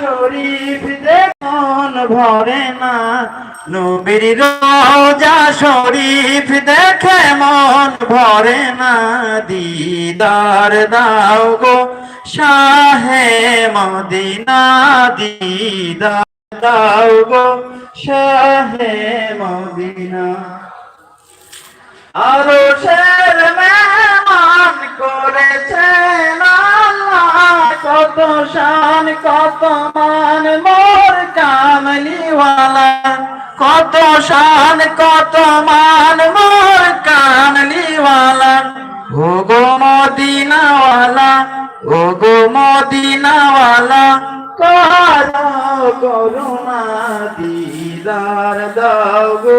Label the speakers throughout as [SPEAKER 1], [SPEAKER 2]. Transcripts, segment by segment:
[SPEAKER 1] শরীফ ভরে না। নবীর শরীফ দেখে মন ভরে না। দিদার দাও গো শাহে মদিনা, দিদার দাও গো শাহে মদিনা। আরও শের মেহমান আল্লাহ কত শান, কত মান, মোর কামলিওয়ালা। কত শান, কত মান, মোর কামলিওয়ালা। ও গো মদিনাওয়ালা ও গো মদিনাওয়ালা, করো করুণা দিদার দাও গো।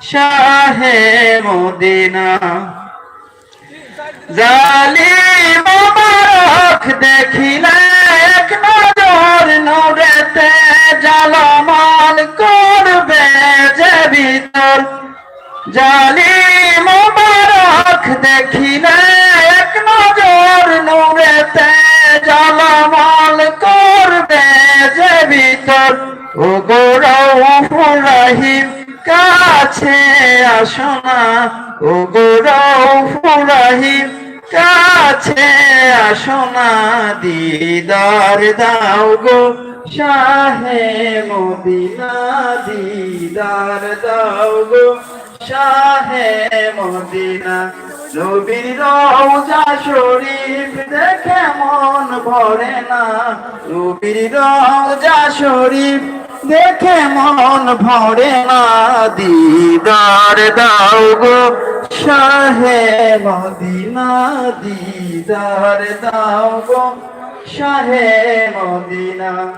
[SPEAKER 1] শাহে মদিনা। জালিম মোবারক দেখিলে এক নজর নূরেতে জালমান করবে যে ভিতর। জালিম মোবারক দেখিলে এক নজর নূরেতে জালমান করবে যে ভিতর। ও গৌরব রাহিম কাছে আসো না। ও গৌরব রাহিম কাছে আসো না। দিদার দাও গো শাহে মদিনা, দিদার দাও গো শাহে মদিনা। নবীর রওজা শরীফ দেখে মন ভরে না। নবীর রওজা শরীফ দেখে মন ভরে না, দিদার দাও গো। শাহে মদিনা, দিদার দাও গো। শাহে মদিনা।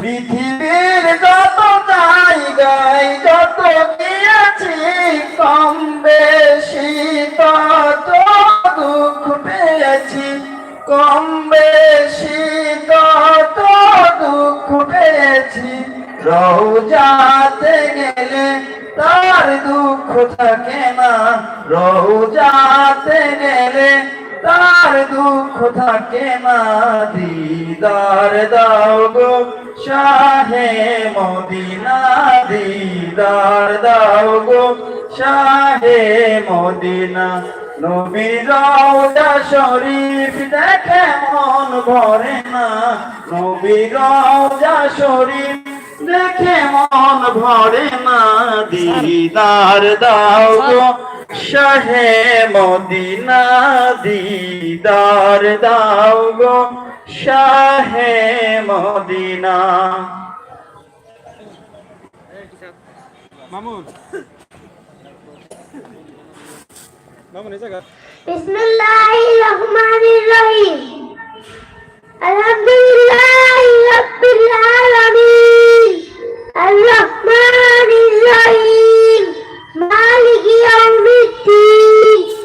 [SPEAKER 1] পৃথিবীর যত জায়গায় যত গিয়েছি, কম বেশি তত দুঃখ পেয়েছি। কম রৌজাতে গেলে তার দুঃখ থাকে না। রৌজাতে গেলে তার দুঃখ থাকে না। দিদার দাও গো শাহে মদিনা, দিদার দাও গো শাহে মদিনা। নবীর শরীফ দেখে মন ভরে না। নবীর শরীফ দেখে মন ভরে না দিদার দাও গো। শাহে মদিনা দিদার দাও গো। শাহে মদিনা।
[SPEAKER 2] মামুন। মামুন এই জায়গা।
[SPEAKER 3] বিসমিল্লাহির রহমানির রহিম। আলহামদুলিল্লাহ।